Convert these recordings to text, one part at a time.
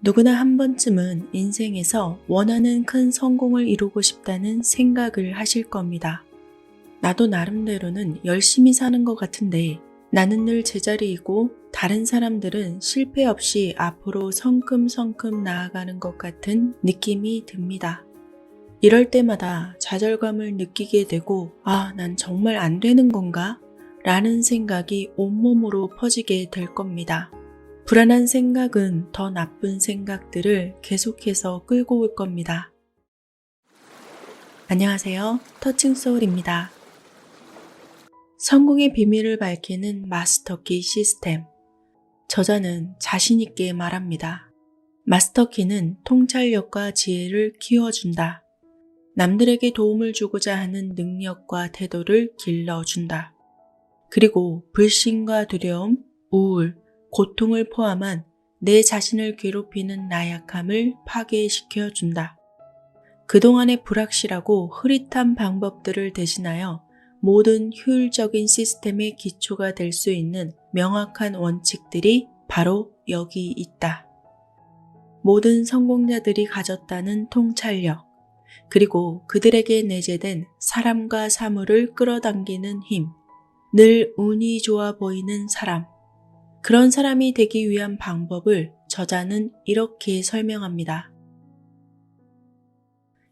누구나 한 번쯤은 인생에서 원하는 큰 성공을 이루고 싶다는 생각을 하실 겁니다. 나도 나름대로는 열심히 사는 것 같은데 나는 늘 제자리이고 다른 사람들은 실패 없이 앞으로 성큼성큼 나아가는 것 같은 느낌이 듭니다. 이럴 때마다 좌절감을 느끼게 되고 아, 난 정말 안 되는 건가? 라는 생각이 온몸으로 퍼지게 될 겁니다. 불안한 생각은 더 나쁜 생각들을 계속해서 끌고 올 겁니다. 안녕하세요. 터칭 소울입니다. 성공의 비밀을 밝히는 마스터키 시스템. 저자는 자신있게 말합니다. 마스터키는 통찰력과 지혜를 키워준다. 남들에게 도움을 주고자 하는 능력과 태도를 길러준다. 그리고 불신과 두려움, 우울, 고통을 포함한 내 자신을 괴롭히는 나약함을 파괴시켜 준다. 그동안의 불확실하고 흐릿한 방법들을 대신하여 모든 효율적인 시스템의 기초가 될 수 있는 명확한 원칙들이 바로 여기 있다. 모든 성공자들이 가졌다는 통찰력, 그리고 그들에게 내재된 사람과 사물을 끌어당기는 힘, 늘 운이 좋아 보이는 사람, 그런 사람이 되기 위한 방법을 저자는 이렇게 설명합니다.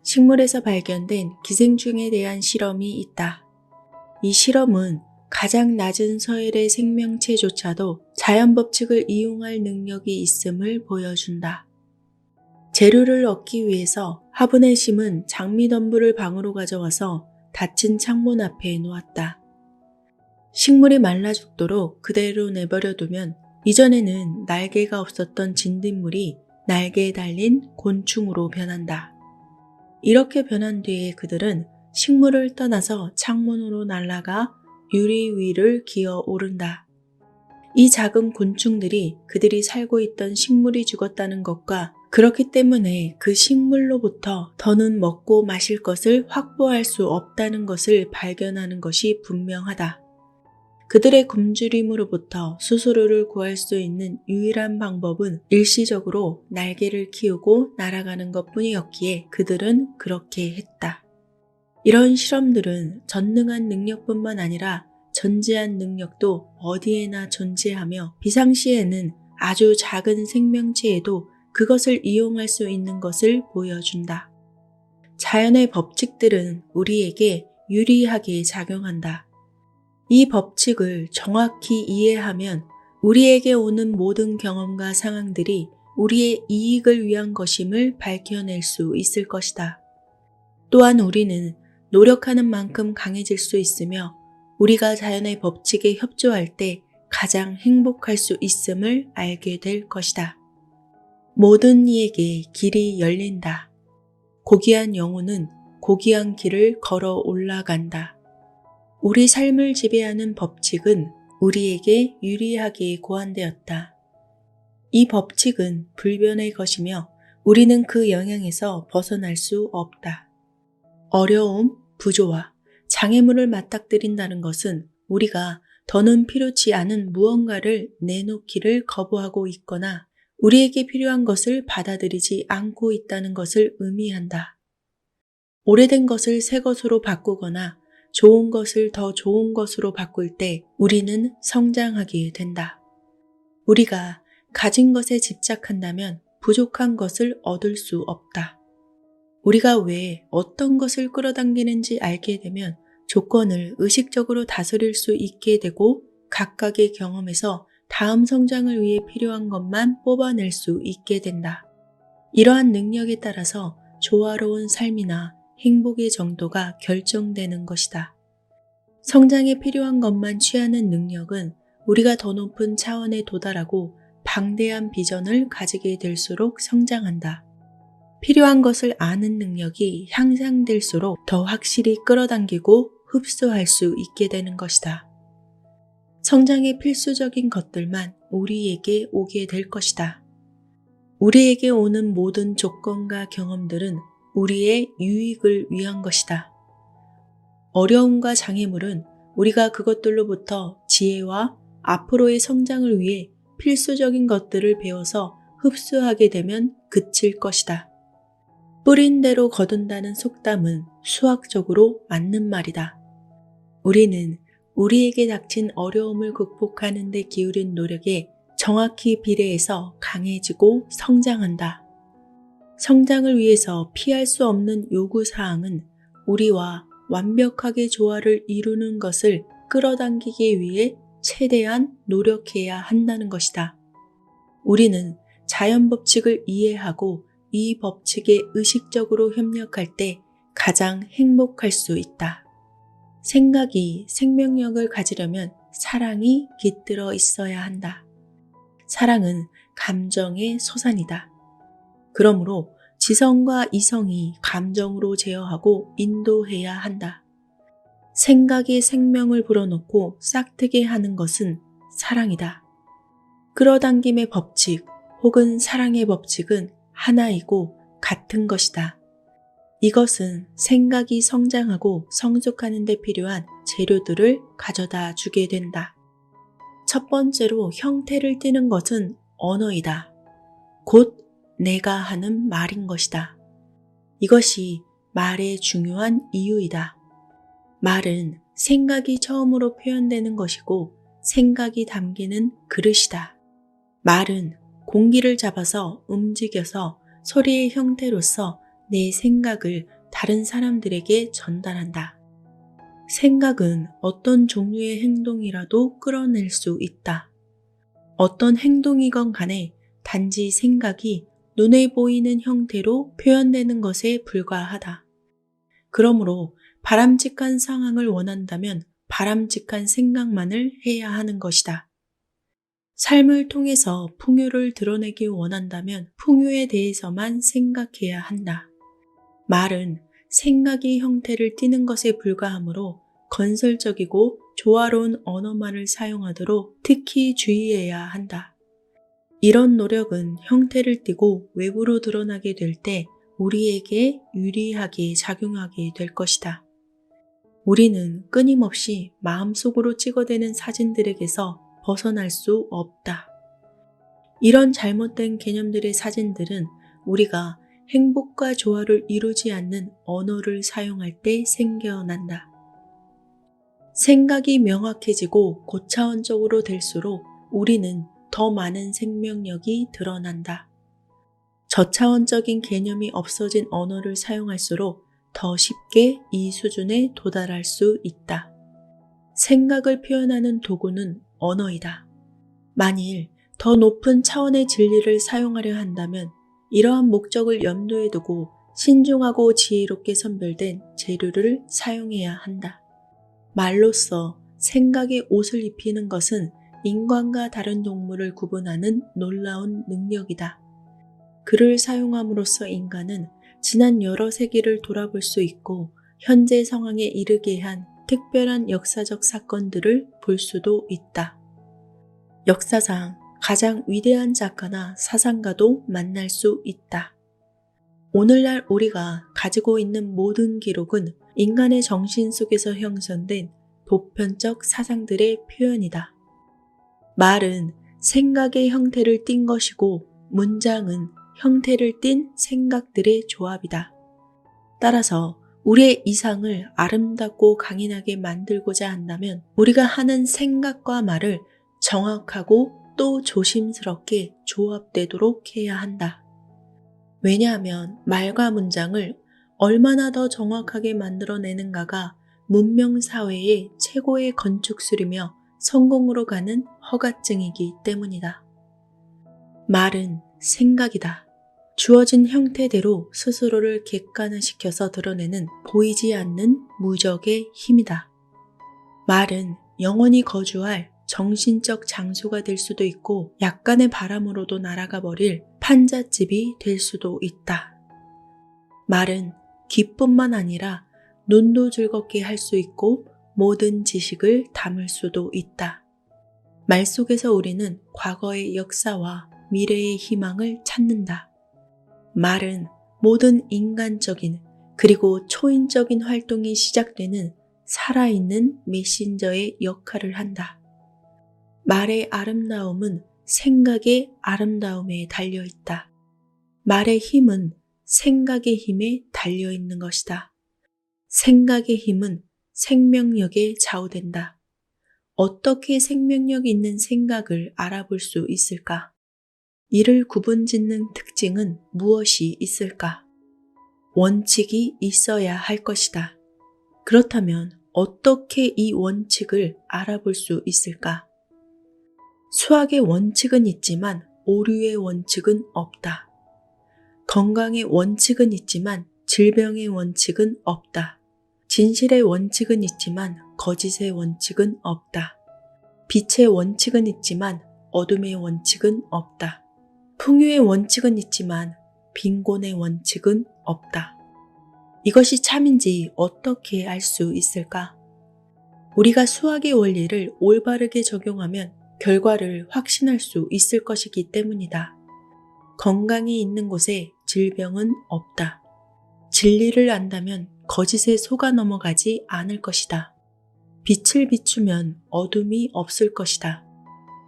식물에서 발견된 기생충에 대한 실험이 있다. 이 실험은 가장 낮은 서열의 생명체조차도 자연 법칙을 이용할 능력이 있음을 보여준다. 재료를 얻기 위해서 화분의 심은 장미 덤불을 방으로 가져와서 닫힌 창문 앞에 놓았다. 식물이 말라 죽도록 그대로 내버려 두면 이전에는 날개가 없었던 진딧물이 날개에 달린 곤충으로 변한다. 이렇게 변한 뒤에 그들은 식물을 떠나서 창문으로 날아가 유리 위를 기어 오른다. 이 작은 곤충들이 그들이 살고 있던 식물이 죽었다는 것과 그렇기 때문에 그 식물로부터 더는 먹고 마실 것을 확보할 수 없다는 것을 발견하는 것이 분명하다. 그들의 굶주림으로부터 수수료를 구할 수 있는 유일한 방법은 일시적으로 날개를 키우고 날아가는 것 뿐이었기에 그들은 그렇게 했다. 이런 실험들은 전능한 능력뿐만 아니라 전제한 능력도 어디에나 존재하며 비상시에는 아주 작은 생명체에도 그것을 이용할 수 있는 것을 보여준다. 자연의 법칙들은 우리에게 유리하게 작용한다. 이 법칙을 정확히 이해하면 우리에게 오는 모든 경험과 상황들이 우리의 이익을 위한 것임을 밝혀낼 수 있을 것이다. 또한 우리는 노력하는 만큼 강해질 수 있으며 우리가 자연의 법칙에 협조할 때 가장 행복할 수 있음을 알게 될 것이다. 모든 이에게 길이 열린다. 고귀한 영혼은 고귀한 길을 걸어 올라간다. 우리 삶을 지배하는 법칙은 우리에게 유리하게 고안되었다. 이 법칙은 불변의 것이며 우리는 그 영향에서 벗어날 수 없다. 어려움, 부조와 장애물을 맞닥뜨린다는 것은 우리가 더는 필요치 않은 무언가를 내놓기를 거부하고 있거나 우리에게 필요한 것을 받아들이지 않고 있다는 것을 의미한다. 오래된 것을 새 것으로 바꾸거나 좋은 것을 더 좋은 것으로 바꿀 때 우리는 성장하게 된다. 우리가 가진 것에 집착한다면 부족한 것을 얻을 수 없다. 우리가 왜 어떤 것을 끌어당기는지 알게 되면 조건을 의식적으로 다스릴 수 있게 되고 각각의 경험에서 다음 성장을 위해 필요한 것만 뽑아낼 수 있게 된다. 이러한 능력에 따라서 조화로운 삶이나 행복의 정도가 결정되는 것이다. 성장에 필요한 것만 취하는 능력은 우리가 더 높은 차원에 도달하고 방대한 비전을 가지게 될수록 성장한다. 필요한 것을 아는 능력이 향상될수록 더 확실히 끌어당기고 흡수할 수 있게 되는 것이다. 성장의 필수적인 것들만 우리에게 오게 될 것이다. 우리에게 오는 모든 조건과 경험들은 우리의 유익을 위한 것이다. 어려움과 장애물은 우리가 그것들로부터 지혜와 앞으로의 성장을 위해 필수적인 것들을 배워서 흡수하게 되면 그칠 것이다. 뿌린 대로 거둔다는 속담은 수학적으로 맞는 말이다. 우리는 우리에게 닥친 어려움을 극복하는 데 기울인 노력에 정확히 비례해서 강해지고 성장한다. 성장을 위해서 피할 수 없는 요구사항은 우리와 완벽하게 조화를 이루는 것을 끌어당기기 위해 최대한 노력해야 한다는 것이다. 우리는 자연 법칙을 이해하고 이 법칙에 의식적으로 협력할 때 가장 행복할 수 있다. 생각이 생명력을 가지려면 사랑이 깃들어 있어야 한다. 사랑은 감정의 소산이다. 그러므로 지성과 이성이 감정으로 제어하고 인도해야 한다. 생각이 생명을 불어넣고 싹트게 하는 것은 사랑이다. 끌어당김의 법칙 혹은 사랑의 법칙은 하나이고 같은 것이다. 이것은 생각이 성장하고 성숙하는 데 필요한 재료들을 가져다 주게 된다. 첫 번째로 형태를 띠는 것은 언어이다. 곧 내가 하는 말인 것이다. 이것이 말의 중요한 이유이다. 말은 생각이 처음으로 표현되는 것이고 생각이 담기는 그릇이다. 말은 공기를 잡아서 움직여서 소리의 형태로서 내 생각을 다른 사람들에게 전달한다. 생각은 어떤 종류의 행동이라도 끌어낼 수 있다. 어떤 행동이건 간에 단지 생각이 눈에 보이는 형태로 표현되는 것에 불과하다. 그러므로 바람직한 상황을 원한다면 바람직한 생각만을 해야 하는 것이다. 삶을 통해서 풍요를 드러내기 원한다면 풍요에 대해서만 생각해야 한다. 말은 생각이 형태를 띠는 것에 불과하므로 건설적이고 조화로운 언어만을 사용하도록 특히 주의해야 한다. 이런 노력은 형태를 띠고 외부로 드러나게 될 때 우리에게 유리하게 작용하게 될 것이다. 우리는 끊임없이 마음속으로 찍어대는 사진들에게서 벗어날 수 없다. 이런 잘못된 개념들의 사진들은 우리가 행복과 조화를 이루지 않는 언어를 사용할 때 생겨난다. 생각이 명확해지고 고차원적으로 될수록 우리는 더 많은 생명력이 드러난다. 저차원적인 개념이 없어진 언어를 사용할수록 더 쉽게 이 수준에 도달할 수 있다. 생각을 표현하는 도구는 언어이다. 만일 더 높은 차원의 진리를 사용하려 한다면 이러한 목적을 염두에 두고 신중하고 지혜롭게 선별된 재료를 사용해야 한다. 말로써 생각에 옷을 입히는 것은 인간과 다른 동물을 구분하는 놀라운 능력이다. 글을 사용함으로써 인간은 지난 여러 세기를 돌아볼 수 있고 현재 상황에 이르게 한 특별한 역사적 사건들을 볼 수도 있다. 역사상 가장 위대한 작가나 사상가도 만날 수 있다. 오늘날 우리가 가지고 있는 모든 기록은 인간의 정신 속에서 형성된 보편적 사상들의 표현이다. 말은 생각의 형태를 띈 것이고 문장은 형태를 띤 생각들의 조합이다. 따라서 우리의 이상을 아름답고 강인하게 만들고자 한다면 우리가 하는 생각과 말을 정확하고 또 조심스럽게 조합되도록 해야 한다. 왜냐하면 말과 문장을 얼마나 더 정확하게 만들어내는가가 문명사회의 최고의 건축술이며 성공으로 가는 허가증이기 때문이다. 말은 생각이다. 주어진 형태대로 스스로를 객관화시켜서 드러내는 보이지 않는 무적의 힘이다. 말은 영원히 거주할 정신적 장소가 될 수도 있고 약간의 바람으로도 날아가 버릴 판잣집이 될 수도 있다. 말은 기쁨만 아니라 눈도 즐겁게 할 수 있고 모든 지식을 담을 수도 있다. 말 속에서 우리는 과거의 역사와 미래의 희망을 찾는다. 말은 모든 인간적인 그리고 초인적인 활동이 시작되는 살아있는 메신저의 역할을 한다. 말의 아름다움은 생각의 아름다움에 달려 있다. 말의 힘은 생각의 힘에 달려 있는 것이다. 생각의 힘은 생명력에 좌우된다. 어떻게 생명력 있는 생각을 알아볼 수 있을까? 이를 구분 짓는 특징은 무엇이 있을까? 원칙이 있어야 할 것이다. 그렇다면 어떻게 이 원칙을 알아볼 수 있을까? 수학의 원칙은 있지만 오류의 원칙은 없다. 건강의 원칙은 있지만 질병의 원칙은 없다. 진실의 원칙은 있지만 거짓의 원칙은 없다. 빛의 원칙은 있지만 어둠의 원칙은 없다. 풍요의 원칙은 있지만 빈곤의 원칙은 없다. 이것이 참인지 어떻게 알 수 있을까? 우리가 수학의 원리를 올바르게 적용하면 결과를 확신할 수 있을 것이기 때문이다. 건강이 있는 곳에 질병은 없다. 진리를 안다면 거짓에 속아 넘어가지 않을 것이다. 빛을 비추면 어둠이 없을 것이다.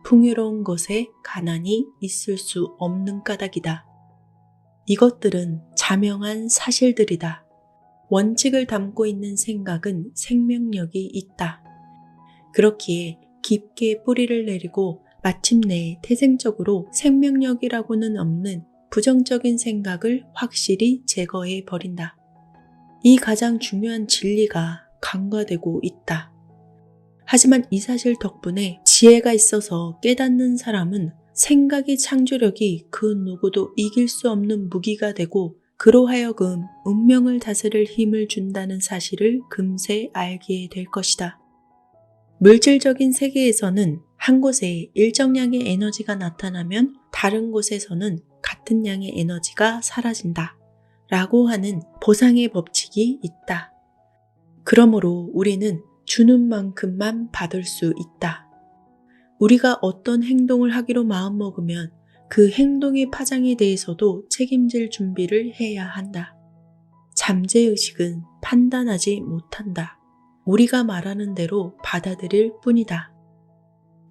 풍요로운 곳에 가난이 있을 수 없는 까닭이다. 이것들은 자명한 사실들이다. 원칙을 담고 있는 생각은 생명력이 있다. 그렇기에 깊게 뿌리를 내리고 마침내 태생적으로 생명력이라고는 없는 부정적인 생각을 확실히 제거해 버린다. 이 가장 중요한 진리가 간과되고 있다. 하지만 이 사실 덕분에 지혜가 있어서 깨닫는 사람은 생각의 창조력이 그 누구도 이길 수 없는 무기가 되고 그로 하여금 운명을 다스릴 힘을 준다는 사실을 금세 알게 될 것이다. 물질적인 세계에서는 한 곳에 일정량의 에너지가 나타나면 다른 곳에서는 같은 양의 에너지가 사라진다. 라고 하는 보상의 법칙이 있다. 그러므로 우리는 주는 만큼만 받을 수 있다. 우리가 어떤 행동을 하기로 마음먹으면 그 행동의 파장에 대해서도 책임질 준비를 해야 한다. 잠재의식은 판단하지 못한다. 우리가 말하는 대로 받아들일 뿐이다.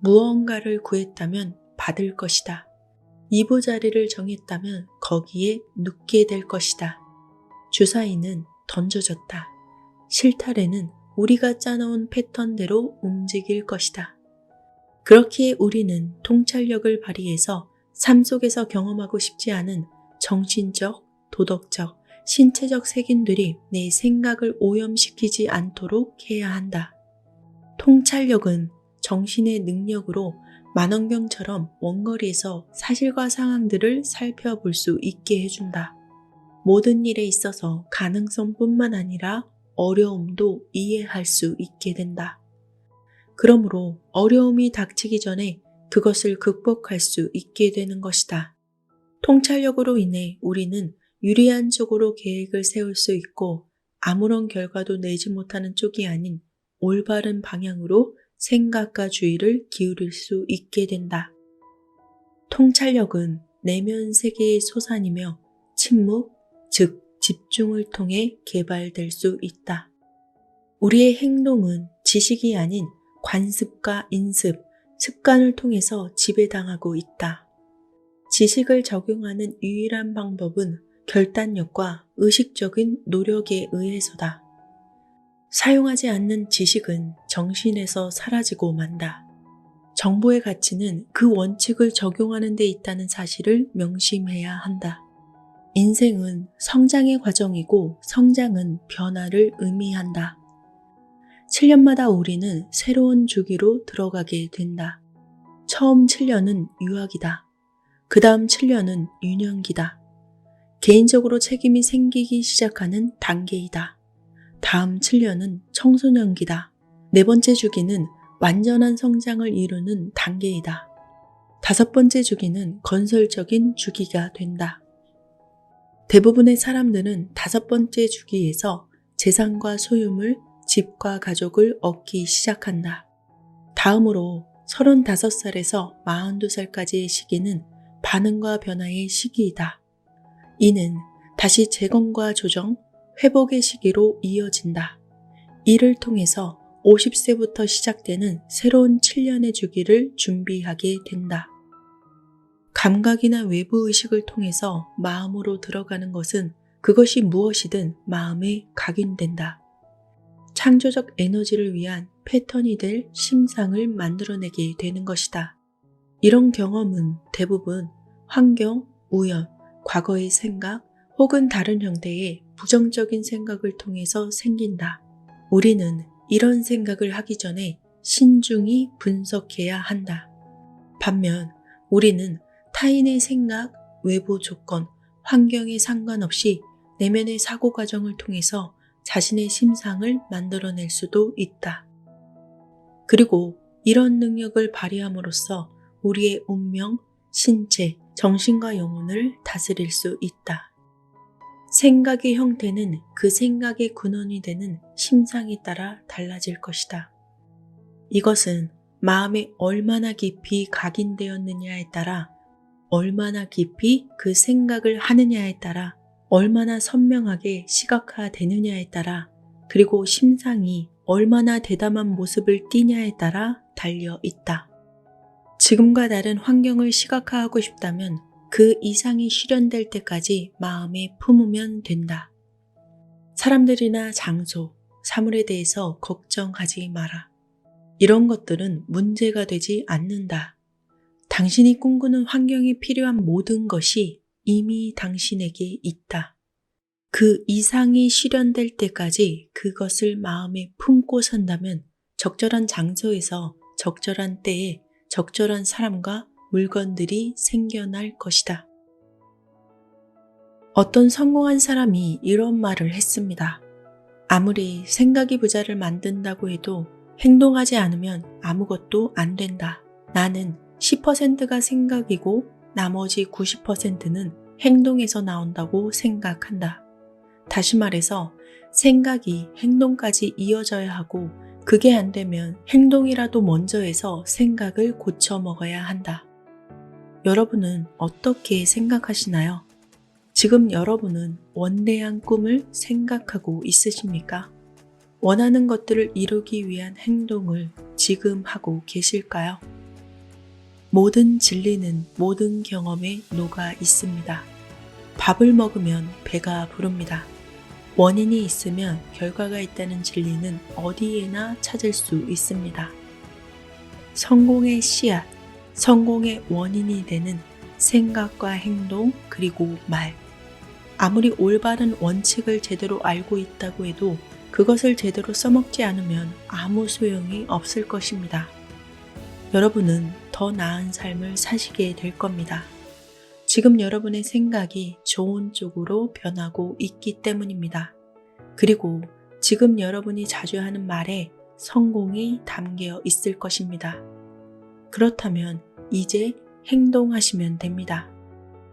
무언가를 구했다면 받을 것이다. 이부자리를 정했다면 거기에 눕게 될 것이다. 주사위는 던져졌다. 실타래는 우리가 짜놓은 패턴대로 움직일 것이다. 그렇기에 우리는 통찰력을 발휘해서 삶 속에서 경험하고 싶지 않은 정신적, 도덕적, 신체적 색인들이 내 생각을 오염시키지 않도록 해야 한다. 통찰력은 정신의 능력으로 만원경처럼 원거리에서 사실과 상황들을 살펴볼 수 있게 해준다. 모든 일에 있어서 가능성뿐만 아니라 어려움도 이해할 수 있게 된다. 그러므로 어려움이 닥치기 전에 그것을 극복할 수 있게 되는 것이다. 통찰력으로 인해 우리는 유리한 쪽으로 계획을 세울 수 있고 아무런 결과도 내지 못하는 쪽이 아닌 올바른 방향으로 생각과 주의를 기울일 수 있게 된다. 통찰력은 내면 세계의 소산이며 침묵, 즉 집중을 통해 개발될 수 있다. 우리의 행동은 지식이 아닌 관습과 인습, 습관을 통해서 지배당하고 있다. 지식을 적용하는 유일한 방법은 결단력과 의식적인 노력에 의해서다. 사용하지 않는 지식은 정신에서 사라지고 만다. 정보의 가치는 그 원칙을 적용하는 데 있다는 사실을 명심해야 한다. 인생은 성장의 과정이고 성장은 변화를 의미한다. 7년마다 우리는 새로운 주기로 들어가게 된다. 처음 7년은 유학이다. 그 다음 7년은 유년기다. 개인적으로 책임이 생기기 시작하는 단계이다. 다음 7년은 청소년기다. 네 번째 주기는 완전한 성장을 이루는 단계이다. 다섯 번째 주기는 건설적인 주기가 된다. 대부분의 사람들은 다섯 번째 주기에서 재산과 소유물, 집과 가족을 얻기 시작한다. 다음으로 35살에서 42살까지의 시기는 반응과 변화의 시기이다. 이는 다시 재건과 조정, 회복의 시기로 이어진다. 이를 통해서 50세부터 시작되는 새로운 7년의 주기를 준비하게 된다. 감각이나 외부 의식을 통해서 마음으로 들어가는 것은 그것이 무엇이든 마음에 각인된다. 창조적 에너지를 위한 패턴이 될 심상을 만들어내게 되는 것이다. 이런 경험은 대부분 환경, 우연, 과거의 생각 혹은 다른 형태의 부정적인 생각을 통해서 생긴다. 우리는 이런 생각을 하기 전에 신중히 분석해야 한다. 반면 우리는 타인의 생각, 외부 조건, 환경에 상관없이 내면의 사고 과정을 통해서 자신의 심상을 만들어낼 수도 있다. 그리고 이런 능력을 발휘함으로써 우리의 운명, 신체, 정신과 영혼을 다스릴 수 있다. 생각의 형태는 그 생각의 근원이 되는 심상에 따라 달라질 것이다. 이것은 마음에 얼마나 깊이 각인되었느냐에 따라 얼마나 깊이 그 생각을 하느냐에 따라 얼마나 선명하게 시각화 되느냐에 따라 그리고 심상이 얼마나 대담한 모습을 띠냐에 따라 달려 있다. 지금과 다른 환경을 시각화하고 싶다면 그 이상이 실현될 때까지 마음에 품으면 된다. 사람들이나 장소, 사물에 대해서 걱정하지 마라. 이런 것들은 문제가 되지 않는다. 당신이 꿈꾸는 환경에 필요한 모든 것이 이미 당신에게 있다. 그 이상이 실현될 때까지 그것을 마음에 품고 산다면 적절한 장소에서 적절한 때에 적절한 사람과 물건들이 생겨날 것이다. 어떤 성공한 사람이 이런 말을 했습니다. 아무리 생각이 부자를 만든다고 해도 행동하지 않으면 아무것도 안 된다. 나는 10%가 생각이고 나머지 90%는 행동에서 나온다고 생각한다. 다시 말해서 생각이 행동까지 이어져야 하고 그게 안 되면 행동이라도 먼저 해서 생각을 고쳐 먹어야 한다. 여러분은 어떻게 생각하시나요? 지금 여러분은 원대한 꿈을 생각하고 있으십니까? 원하는 것들을 이루기 위한 행동을 지금 하고 계실까요? 모든 진리는 모든 경험에 녹아 있습니다. 밥을 먹으면 배가 부릅니다. 원인이 있으면 결과가 있다는 진리는 어디에나 찾을 수 있습니다. 성공의 씨앗, 성공의 원인이 되는 생각과 행동, 그리고 말. 아무리 올바른 원칙을 제대로 알고 있다고 해도 그것을 제대로 써먹지 않으면 아무 소용이 없을 것입니다. 여러분은 더 나은 삶을 사시게 될 겁니다. 지금 여러분의 생각이 좋은 쪽으로 변하고 있기 때문입니다. 그리고 지금 여러분이 자주 하는 말에 성공이 담겨 있을 것입니다. 그렇다면 이제 행동하시면 됩니다.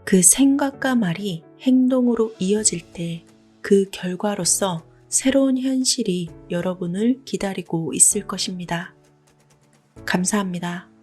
그 생각과 말이 행동으로 이어질 때 그 결과로서 새로운 현실이 여러분을 기다리고 있을 것입니다. 감사합니다.